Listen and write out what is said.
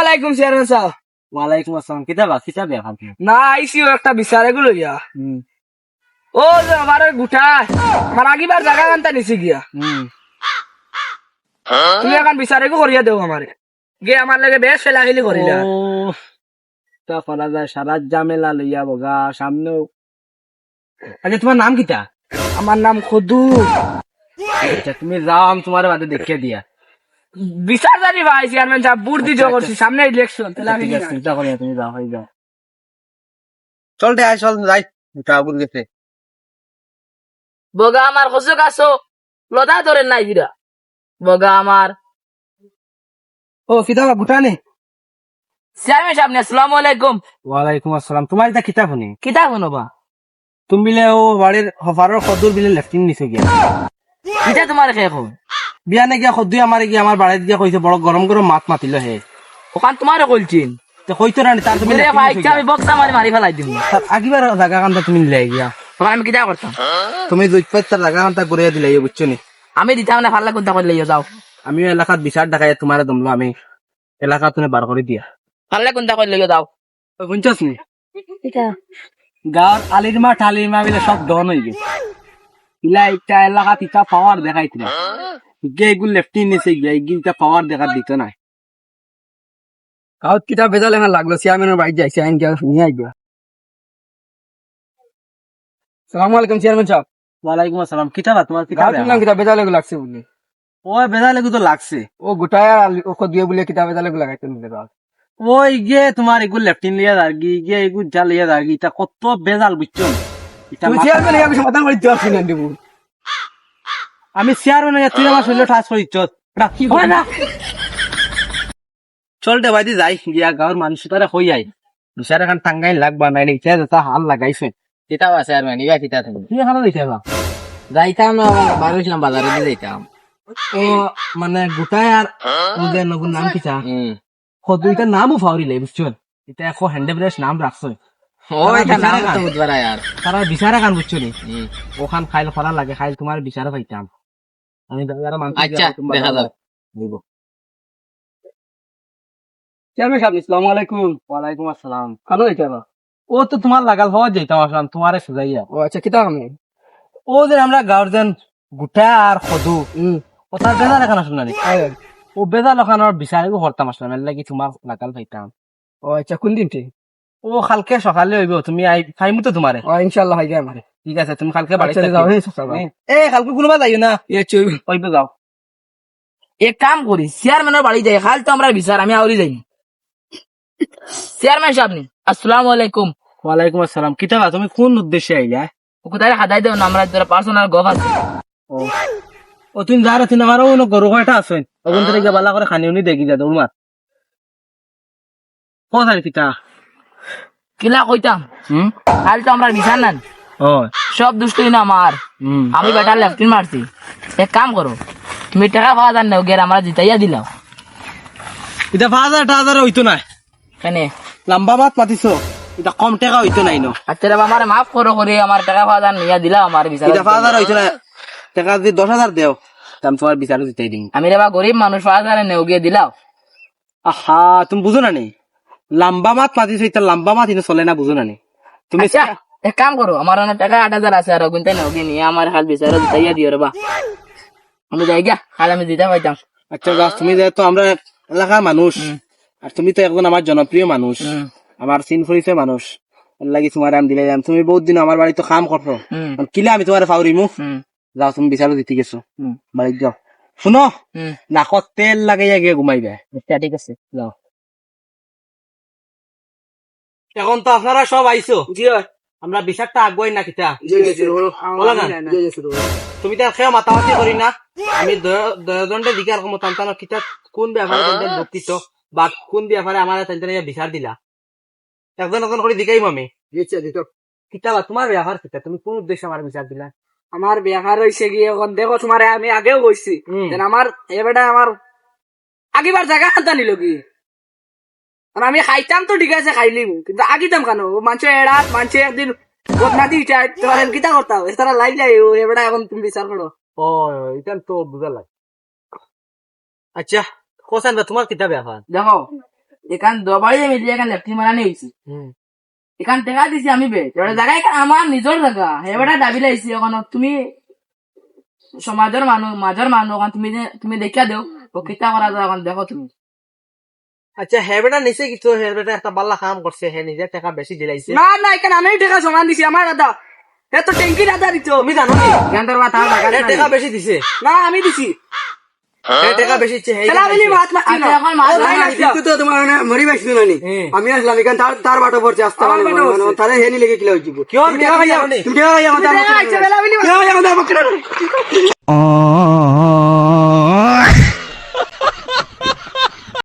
আলাইকুম চেয়ারম্যান সাহেব ওয়ালাইকুম আসসালাম। কিতা বা কিতা বেয়া খান না আইসিও একটা বিচারে গুলো ইয়া ও যে আমার গুটা আমার আগিবার জায়গা কান্তা নিছি গিয়া। তুমি এখন বিচারে গো করিয়া দেও আমারে। গে আমার লাগে বেশ ফেলাখিলি করিলা। তা করা যায় সারা জামেলা লইয়া বগা সামনেও। আচ্ছা তোমার নাম কিতা? আমার নাম খদু। আচ্ছা তুমি যাও আমি তোমার বাদে দেখিয়ে দিয়া। বিচার জানি ভাই চেয়ারম্যান সাহেব বুট দিতে করছি সামনে ইলেকশন তাহলে আমি ঠিক আছে চিন্তা করি না, তুমি যাও হয়ে যাও। চল দে আয় চল যাই। গেছে বগা আমার আসো লতা ধরেন নাই বগা আমার। ও কিতা বা গুটা নে। চেয়ারম্যান সাহেব আসসালামু আলাইকুম। ওয়ালাইকুম আসসালাম। তোমার এটা কিতা শুনি কিতা শুনো বা তুমি বিলে ও বাড়ির হফারের সদুর বিলে লেফটিন নিছো গিয়া। কিতা তোমার শেষ হল। বিয়া নে গিয়া সদুই আমার গিয়া আমার বাড়িত গিয়া কইছে বড় গরম গরম মাত মাতিল হে। ওখান তোমারও কলছিন তো কইতো না তার তুমি আমি বক্সা মারি মারি ফেলাই দিম। আগিবার জায়গা কান্তা তুমি লাই গিয়া। আমি কিতা করতাম তুমি দুইপাত তার জায়গা কান্তা ঘুরিয়ে দিলে বুঝছ নি? আমি দিতাম না ফাল্লা কোনটা করলে যাও আমি এলাকাত বিচার দেখাই তোমার দমলো আমি এলাকা তুমি বার করে দিয়া ফাল্লা কোনটা করলে যাও বুঝছস নি? গাঁৱৰ আলিৰ মাহ ঠালিৰ মাহ বিলাক সব ডন হৈ গেছে ইলা ইটা এলাকাত ইটা পাৱাৰ দেখাইছিল গিয়ে এগুলো লেফটি নিচে গিয়া এগুলো ইটা পাৱাৰ দেখা দিত নাই। গাঁৱত কিতা বেজাল এখন লাগল চেয়ারম্যানের বাড়ি যাইছে আইন গিয়া নিয়ে আইবা সালামু আলাইকুম চেয়ারম্যান সাহেব ওয়ালাইকুম আসসালাম কিতা বা তোমার গাঁও শুনলাম কিতা বেজালে লাগছে বলে। ওই বেজাল এগুলো তো লাগছে। ও গোটায় ওকে দিয়ে বলে কিতা বেজালে লাগাইতে নিলে ওই গিয়ে তোমার এগুলো লেফটিন লিয়া দাঁড়ি গিয়ে এগুলো যা লিয়া দাঁড়ি ইটা কত বেজাল বুঝছ তুমি মাথা- চেয়ারম্যান আমি সমাধান করে দিতে পারছি না দিব। আমি চেয়ারম্যান তুই আমার শরীরে ঠাস করি করে না। চল দে বাইদি যাই। গিয়া গাঁৱৰ মানুহ তাৰে হৈ আই। বিচাৰ এখন টাঙ্গাই লাগবা নাই হাল লাগাইছে। কিতা আছে আর মানে ইয়া কিতা বা যাইতাম না বাজারে দিয়ে যাইতাম। ও মানে গোটাই আর ওদের নগুন নাম কিতা? দুইটা নামও ফাউরিলে বুঝছ? এটা এখন হ্যান্ডে নাম রাখছো। তারা বিচারে কান বুঝছ নি ওখান লাগে তোমার বিচারে পাইতাম। আমি আচ্ছা দেখা যাবে চেয়ারম্যান সাহেব আসসালামু আলাইকুম। ওয়ালাইকুম আসসালাম। ভালো হইছে ও তো তোমার লাগাল হওয়া যাইতাম আসলাম তোমারে সুজাইয়া ও আচ্ছা কিতা আমি ও যে আমরা গাঁৱৰ যেন গোটা আর সদু ও তার বেজাল এখন আসল না ও হরতাম আসলাম এর লাগি তোমার লাগাল পাইতাম। ও আচ্ছা কোন দিনটি? ও কালকে সকালে হইব তুমি আই ফাইমু তো তোমারে। আমারে ঠিক আছে তুমি কালকে বাড়িতে আচ্ছা, যাও। এ কালকে কোনোবা যাইও না। এ চই কইবে যাও। এক কাম করি চেয়ারম্যানের বাড়ি যাই খাল তো আমরা বিচার আমি আউরি যাই চেয়ারম্যান সাহেব আসসালামু আলাইকুম। ওয়ালাইকুম আসসালাম। কিতা তুমি কোন উদ্দেশ্যে আইলা ও কোথায় হাদাই দেও না আমরা তোরা পার্সোনাল গফ আছে। ও। তুমি যার আছি না কোনো গরু কয়টা আছে। ওখান থেকে বালা করে খানি উনি দেখি যা দৌড় মার কোথায় কিতা কিলা কইতাম? হুম? খাল তো আমরা বিচার না ও। সব দুষ্টই না আমার। আমি বেটা লেফটিন মারছি। এক কাম করো তুমি টাকা পাওয়া যান না গের আমরা জিতাইয়া দিলাম। এটা পাঁচ হাজার টাকা হাজার হইতো না। কেন? লম্বা মাত এটা কম টাকা হইতো নাই ন আচ্ছা রে আমার মাফ করো করে আমার টাকা পাওয়া যান নিয়া দিলাম আমার বিচার এটা পাঁচ হাজার হইতো না। টাকা যদি দশ হাজার দেও আমি তোমার বিচারও জিতাই দিম। আমি রে বা গরিব মানুষ পাওয়া যান নেও গিয়ে দিলাম আহা তুমি বুঝো না নি? লম্বা মাত পাতিছো এটা লম্বা মাত কিন্তু চলে না বুঝো না তুমি আচ্ছা এক কাম করো আমার অনেক টাকা আট হাজার আছে আর গুনতে গিয়ে নিয়ে আমার হাল বিচার জিতাইয়া দিও রে বা আমি যাই গা হাল আমি দিতে পাইতাম আচ্ছা যাও তুমি যেহেতু আমরা এলাকার মানুষ আর তুমি তো একজন আমার জনপ্রিয় মানুষ আমার চিন ফুরিছে মানুষ লাগি তোমার আমি দিলে যাম তুমি বহুত দিন আমার বাড়িতে কাম করছ কিলে আমি তোমার ফাউরিমু যাও তুমি বিচারও দিতে গেছো। বাড়িতে যাও। শুনো নাকত তেল লাগাইয়া গিয়ে ঘুমাইবে আচ্ছা ঠিক আছে যাও। এখন তো আপনারা সব আইছো। জি আমরা বিচারটা আগুয়াই না কিতা। তুমি তার খেয়ে মাতামাতি করি না। আমি দয়দণ্ডে দিকে আর কিতা কোন ব্যাপারে তাদের বা কোন ব্যাপারে আমার তাদের বিচার দিলা? একজন একজন করে দিকাইম আমি। কিতা বা তোমার ব্যাপার কিতা? তুমি কোন উদ্দেশ্যে আমার বিচার দিলা? আমার বিয়ার হয়েছে গিয়ে এখন দেখো তোমার আমি আগেও কইছি। যেন আমার এবারে আমার আগিবার জায়গা হাতা নিল কি? আমি খাইতাম তো ঠিক আছে খাইলিম কিন্তু আগিতাম কেন? মানুষ এড়াত মানুষ একদিন বদনাতি চাই তোমার কিতা করতাম তারা লাই লাই এবারে এখন তুমি বিচার করো ও এটা তো বুঝা লাগে। আচ্ছা কোসান তোমার কিতা ব্যাপার দেখো এখান দবাই মিলিয়ে এখান লেফটি মারানি হয়েছি এখান টেকা দিছি আমি বে। এবার জায়গা এখান আমার নিজের জায়গা এবারে দাবি লাইছি এখন তুমি সমাজের মানুষ মাজর মানুষ তুমি তুমি দেখিয়া দেও কিতা করা যায় এখন দেখো তুমি। আচ্ছা হে বেটা নিচে কিছু হে বেটা একটা বাল্লা কাম করছে হে নিজে টাকা বেশি দিলাইছে না না এখানে আমি টাকা সমান দিছি আমার দাদা। এ তো ট্যাঙ্কি দাদা দিত তুমি জানো তোর কথা হে টাকা বেশি দিছে। না আমি দিছি। হে টাকা বেশি দিচ্ছে হে খেলা বলি মাত মাতি না এখন মাত না কিন্তু তো তোমার মরি পাইছিল না নি? আমি আসলাম এখান তার তার বাটো পড়ছে আসতে। তাহলে হেনি লেগে কিলা হইছিল কিয়?